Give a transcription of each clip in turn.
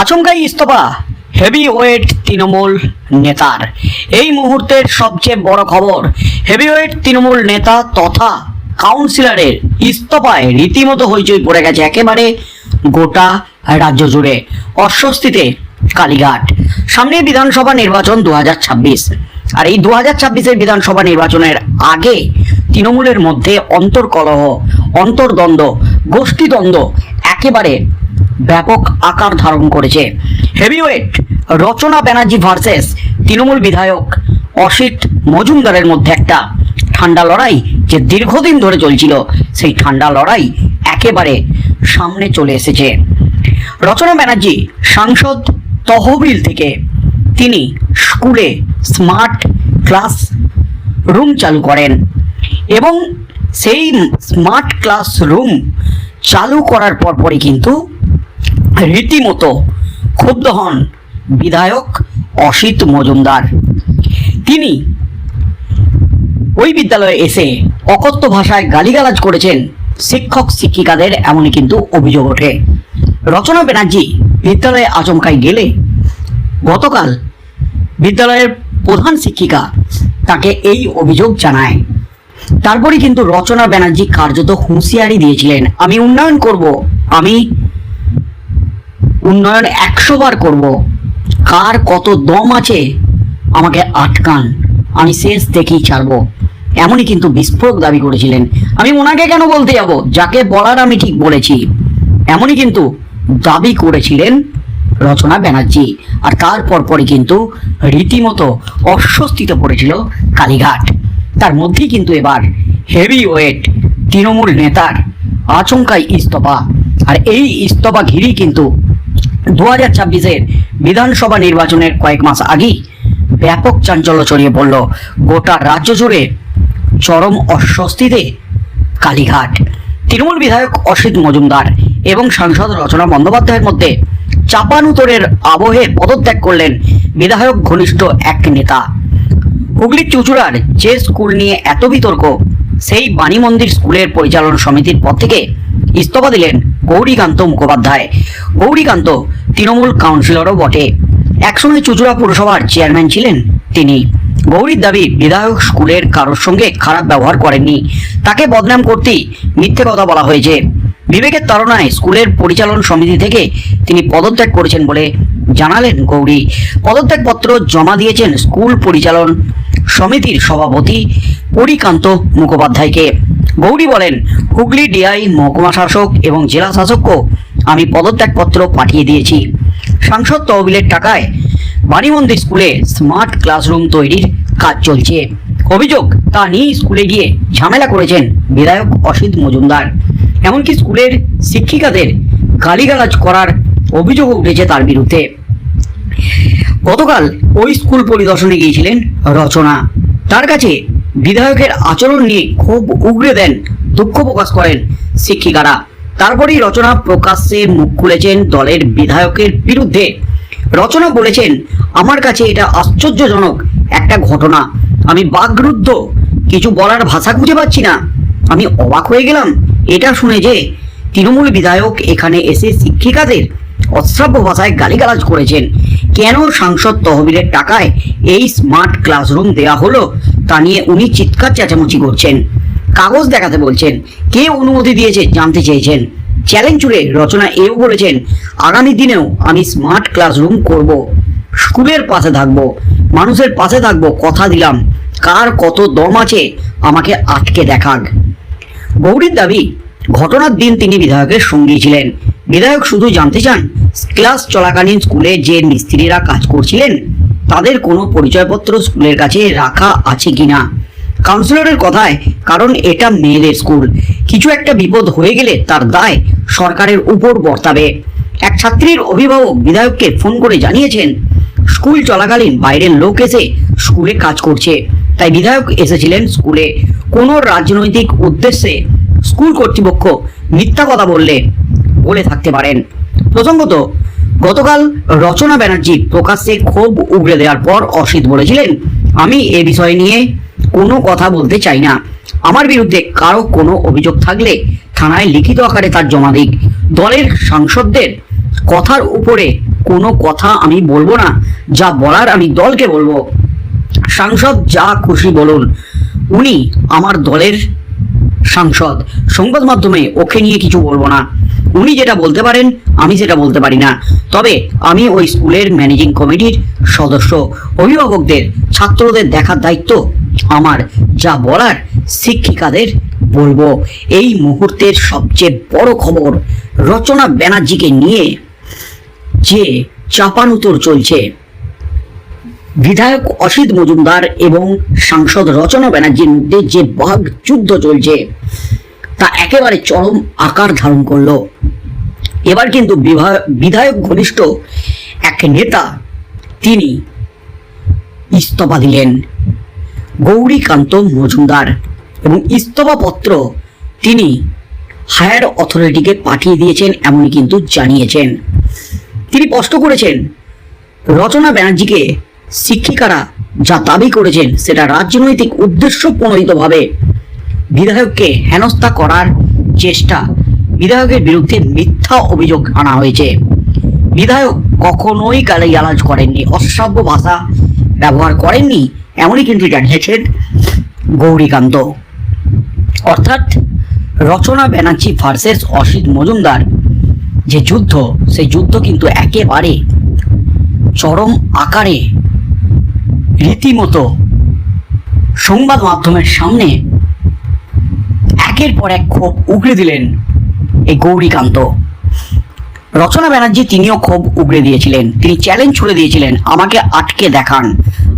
আচমকাই ইস্তফা। Heavy weight Trinamool নেতার। এই মুহূর্তের সবচেয়ে বড় খবর হেভি ওয়েট তৃণমূল নেতা তথা কাউন্সিলরের ইস্তফায় রীতিমতো হইচই পড়ে গেছে একেবারে গোটা রাজ্য জুড়ে। অস্বস্তিতে কালীঘাট। সামনে বিধানসভা নির্বাচন দু হাজার ছাব্বিশ। আর এই দু হাজার বিধানসভা নির্বাচনের আগে তৃণমূলের মধ্যে অন্তর্কলহ, অন্তর্দ্বন্দ্ব, গোষ্ঠীদ্বন্দ্ব একেবারে ব্যাপক আকার ধারণ করেছে। হেভিওয়েট রচনা ব্যানার্জি ভার্সেস তৃণমূল বিধায়ক অসিত মজুমদারের মধ্যে একটা ঠান্ডা লড়াই যে দীর্ঘদিন ধরে চলছিল, সেই ঠান্ডা লড়াই একেবারে সামনে চলে এসেছে। রচনা ব্যানার্জি সাংসদ তহবিল থেকে তিনি স্কুলে স্মার্ট ক্লাস রুম চালু করেন এবং সেই স্মার্ট ক্লাস রুম চালু করার পরপরই কিন্তু রীতিমতো ক্ষুব্ধ হন বিধায়ক অসিত মজুমদার। তিনি ওই বিদ্যালয়ে এসে অকথ্য ভাষায় গালিগালাজ করেছেন শিক্ষক শিক্ষিকাদের, এমনই কিন্তু অভিযোগ ওঠে। রচনা ব্যানার্জি বিদ্যালয়ে আচমকাই গেলে গতকাল বিদ্যালয়ের প্রধান শিক্ষিকা তাকে এই অভিযোগ জানায়। তারপরে কিন্তু রচনা ব্যানার্জি কার্যত হুঁশিয়ারি দিয়েছিলেন, আমি উন্নয়ন করব, আমি উন্নয়ন একশো বার করব। কার কত দম আছে, আমাকে আটকান। আমি শেষ দেখেই ছাড়বো। এমনই কিন্তু বিস্ফোরক দাবি করেছিলেন। আমি ওনাকে কেন বলতে যাব? যাকে বলার আমি ঠিক বলেছি। এমনই কিন্তু দাবি করেছিলেন রচনা ব্যানার্জি। আর তারপর পরে কিন্তু রীতিমতো অস্বস্তিতে পড়েছিল কালীঘাট। তার মধ্যেই কিন্তু এবার হেভি ওয়েট তৃণমূল নেতার আচমকাই ইস্তফা। আর এই ইস্তফা ঘিরেই কিন্তু দু হাজার ছাব্বিশের বিধানসভা নির্বাচনের কয়েক মাস আগেই ব্যাপক চাঞ্চল্য ছড়িয়ে পড়ল গোটা রাজ্য জুড়ে চরম অস্বস্তিতে কালীঘাট। তৃণমূল বিধায়ক অসিত মজুমদার এবং সাংসদ রচনা বন্দ্যোপাধ্যায়ের মধ্যে চাপানুতরের আবহে পদত্যাগ করলেন বিধায়ক ঘনিষ্ঠ এক নেতা। হুগলির চুচুড়ার যে স্কুল নিয়ে এত বিতর্ক, সেই বাণী মন্দির স্কুলের পরিচালন সমিতির পদ থেকে ইস্তফা দিলেন গৌরীকান্ত মুখোপাধ্যায়। গৌরীকান্ত তৃণমূল কাউন্সিলরও বটে। একসময় চুচুড়া পুরসভার চেয়ারম্যান ছিলেন তিনি। গৌরীর দাবি, বিধায়ক স্কুলের কারোর সঙ্গে খারাপ ব্যবহার করেননি। তাকে বদনাম করতেই মিথ্যে কথা বলা হয়েছে। বিবেকের তাড়নায় স্কুলের পরিচালন সমিতি থেকে তিনি পদত্যাগ করেছেন বলে জানালেন গৌরী। পদত্যাগপত্র জমা দিয়েছেন স্কুল পরিচালন সমিতির সভাপতি পরিকান্ত মুখোপাধ্যায়কে। গৌরী বলেন, হুগলি ডিআই, মহকুমা শাসক এবং জেলা শাসককেও আমি পদত্যাগপত্র পাঠিয়ে দিয়েছি। সাংসদ তহবিলের টাকায় বাণীমন্দির স্কুলে স্মার্ট ক্লাসরুম তৈরির কাজ চলছে। অভিযোগ, তা নিয়ে স্কুলে গিয়ে ঝামেলা করেছেন বিধায়ক অসিত মজুমদার। এমনকি স্কুলের শিক্ষিকাদের গালিগালাজ করার অভিযোগ উঠেছে তার বিরুদ্ধে। গতকাল ওই স্কুল পরিদর্শনে গিয়েছিলেন রচনা। তার কাছে বিধায়কের আচরণ নিয়ে খুব উগরে দেন, দুঃখ প্রকাশ করেন শিক্ষিকারা। তারপরেই রচনা প্রকাশ্যে মুখ খুলেছেন দলের বিধায়কের বিরুদ্ধে। রচনা বলেছেন, আমার কাছে এটা আশ্চর্যজনক একটা ঘটনা। আমি বাগরুদ্ধ কিছু বলার ভাষা খুঁজে পাচ্ছি না। আমি অবাক হয়ে গেলাম। এটা শুনে যে তৃণমূল বিধায়ক এখানে এসে শিক্ষিকাদের অশ্রাব্য ভাষায় গালিগালাজ করেছেন। কেন সাংসদ তহবিলের টাকায় এই স্মার্ট ক্লাসরুম দেয়া হলো? তা নিয়ে উনি চিৎকার চেঁচামেচি করছেন। কাগজ দেখাতে বলছেন, কে অনুমতি দিয়েছে জানতে চেয়েছেন। চ্যালেঞ্জ জুড়ে রচনা এও বলেছেন, আগামী দিনেও আমি স্মার্ট ক্লাসরুম করব। স্কুলের পাশে থাকব, মানুষের পাশে থাকব, কথা দিলাম। কার কত দম আছে, আমাকে আটকে দেখাক। গৌরীর দাবি, ঘটনার দিন তিনি বিধায়কের সঙ্গী ছিলেন। বিধায়ক শুধু জানতে চান ক্লাস চলাকালীন স্কুলে যে মিস্ত্রিরা কাজ করছিলেন তাদের কোনো পরিচয়পত্র স্কুলের কাছে রাখা আছে কি না কাউন্সিলরের কথায়, কারণ এটা মেয়েদের স্কুল। কিছু একটা বিপদ হয়ে গেলে তার দায় সরকারের উপর বর্তাবে। এক ছাত্রীর অভিভাবক বিধায়ককে ফোন করে জানিয়েছেন, স্কুল চলাকালীন বাইরের লোক এসে স্কুলে কাজ করছে। তাই বিধায়ক এসেছিলেন স্কুলে। কোনো রাজনৈতিক উদ্দেশ্যে স্কুল কর্তৃপক্ষ মিথ্যা কথা বললে বলে থাকতে পারেন। প্রসঙ্গত গতকাল রচনা ব্যানার্জি প্রকাশ্যে ক্ষোভ উগড়ে দেওয়ার পর অসিত বলেছিলেন, আমি এ বিষয় নিয়ে কোনো কথা বলতে চাই না। আমার বিরুদ্ধে কারও কোনো অভিযোগ থাকলে থানায় লিখিত আকারে তার জমা দিক। দলের সাংসদদের কথার উপরে কোনো কথা আমি বলব না, যা বলার আমি দলকে বলব। সাংসদ যা খুশি বলুন, উনি আমার দলের সাংসদ। সংবাদ মাধ্যমে ওকে নিয়ে কিছু বলব না। উনি যেটা বলতে পারেন, আমি সেটা বলতে পারি না। তবে আমি ওই স্কুলের ম্যানেজিং কমিটির সদস্য, অভিভাবকদের, ছাত্রদের দেখার দায়িত্ব আমার। যা বলার শিক্ষিকাদের বলব। এই মুহূর্তের সবচেয়ে বড় খবর রচনা ব্যানার্জিকে নিয়ে যে চাপানুতর চলছে। বিধায়ক অসিত মজুমদার এবং সাংসদ রচনা ব্যানার্জির মধ্যে যে বাঘ যুদ্ধ চলছে তা একেবারে চরম আকার ধারণ করল। এবার কিন্তু বিধায়ক ঘনিষ্ঠ এক নেতা তিনি ইস্তফা দিলেন। গৌরীকান্ত মজুমদার এবং ইস্তফাপত্র তিনি হায়ার অথরিটিকে পাঠিয়ে দিয়েছেন এমনই কিন্তু জানিয়েছেন। তিনি স্পষ্ট করেছেন, রচনা ব্যানার্জিকে শিক্ষিকারা যা দাবি করেছেন সেটা রাজনৈতিক উদ্দেশ্য প্রণোদিতভাবে বিধায়ককে হেনস্থা করার চেষ্টা। বিধায়কের বিরুদ্ধে মিথ্যা অভিযোগ আনা হয়েছে। বিধায়ক কখনোই গালাজ করেননি, অশ্রাব্য ভাষা ব্যবহার করেননি, এমনই কিন্তু জানিয়েছেন গৌরীকান্ত। অর্থাৎ রচনা ব্যানার্জি ভার্সেস অসিত মজুমদার, যে যুদ্ধ, সেই যুদ্ধ কিন্তু একেবারে চরম আকারে রীতিমতো সংবাদ মাধ্যমের সামনে একের পর এক ক্ষোভ উগড়ে দিলেন এই গৌরীকান্ত। রচনা ব্যানার্জি তিনিও ক্ষোভ উগড়ে দিয়েছিলেন। তিনি চ্যালেঞ্জ ছুড়ে দিয়েছিলেন, আমাকে আটকে দেখান।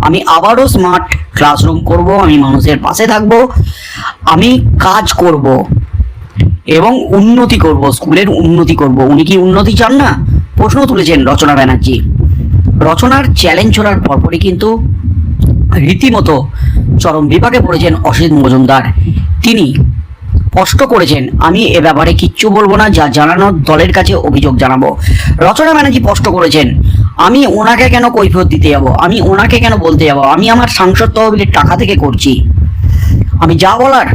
আমি আবারও স্মার্ট ক্লাসরুম করব, আমি মানুষের পাশে থাকব, আমি কাজ করব এবং উন্নতি করব, স্কুলের উন্নতি করব। উনি কি উন্নতি চান না? প্রশ্ন তুলেছেন রচনা ব্যানার্জি। রচনার চ্যালেঞ্জ ছোড়ার পরপরই কিন্তু রীতিমতো চরম বিভাগে পড়েছেন অসিত মজুমদার। তিনি স্পষ্ট করেছেন, আমি এ ব্যাপারে কিচ্ছু বলব না, যা জানানোর দলের কাছে অভিযোগ জানাব। রচনা ব্যানার্জি স্পষ্ট করেছেন, আমি ওনাকে কেন কৈফিয়ত দিতে যাব? আমি ওনাকে কেন বলতে যাব? আমি আমার সাংসদ তহবিলের টাকা থেকে করছি। আমি যা বলার,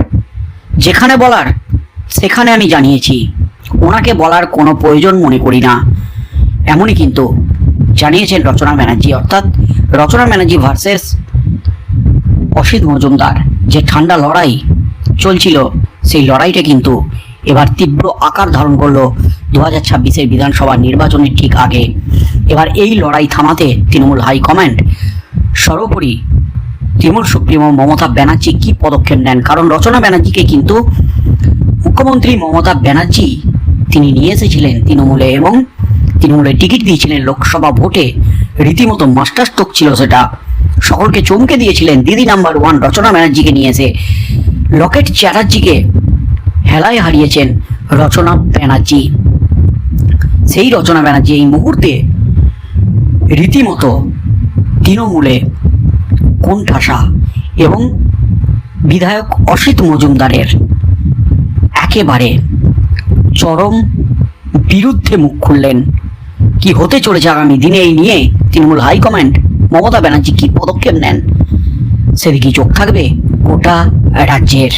যেখানে বলার, সেখানে আমি জানিয়েছি। ওনাকে বলার কোনো প্রয়োজন মনে করি না। এমনই কিন্তু জানিয়েছেন রচনা ব্যানার্জি, অর্থাৎ রচনা ব্যানার্জি ভার্সেস অসিত মজুমদার, যে ঠান্ডা লড়াই চলছিল সেই লড়াইটা কিন্তু এবার তীব্র আকার ধারণ করল দু হাজার ছাব্বিশের বিধানসভা নির্বাচনের ঠিক আগে। এবার এই লড়াই থামাতে তৃণমূল হাইকমান্ড সর্বোপরি তৃণমূল সুপ্রিমো মমতা ব্যানার্জি কি পদক্ষেপ নেন? কারণ রচনা ব্যানার্জিকে কিন্তু মুখ্যমন্ত্রী মমতা ব্যানার্জি তিনি নিয়ে এসেছিলেন তৃণমূলে এবং তৃণমূলে টিকিট দিয়েছিলেন লোকসভা ভোটে। রীতিমতো মাস্টার স্ট্রোক ছিল সেটা। সকলকে চমকে দিয়েছিলেন। দিদি নাম্বার ওয়ান রচনা ব্যানার্জিকে নিয়ে এসে। লকেট চ্যাটার্জিকে হেলায় হারিয়েছেন রচনা ব্যানার্জি। সেই রচনা ব্যানার্জি এই মুহূর্তে রীতিমতো তৃণমূলে কোণঠাসা এবং বিধায়ক অসিত মজুমদারের একেবারে চরম বিরুদ্ধে মুখ খুললেন। কি হতে চলেছে আগামী দিনে এই নিয়ে তৃণমূল হাইকমান্ড মমতা ব্যানার্জি কি পদক্ষেপ নেন? সেদিকে চোখ থাকবে? গোটা রাজ্যের।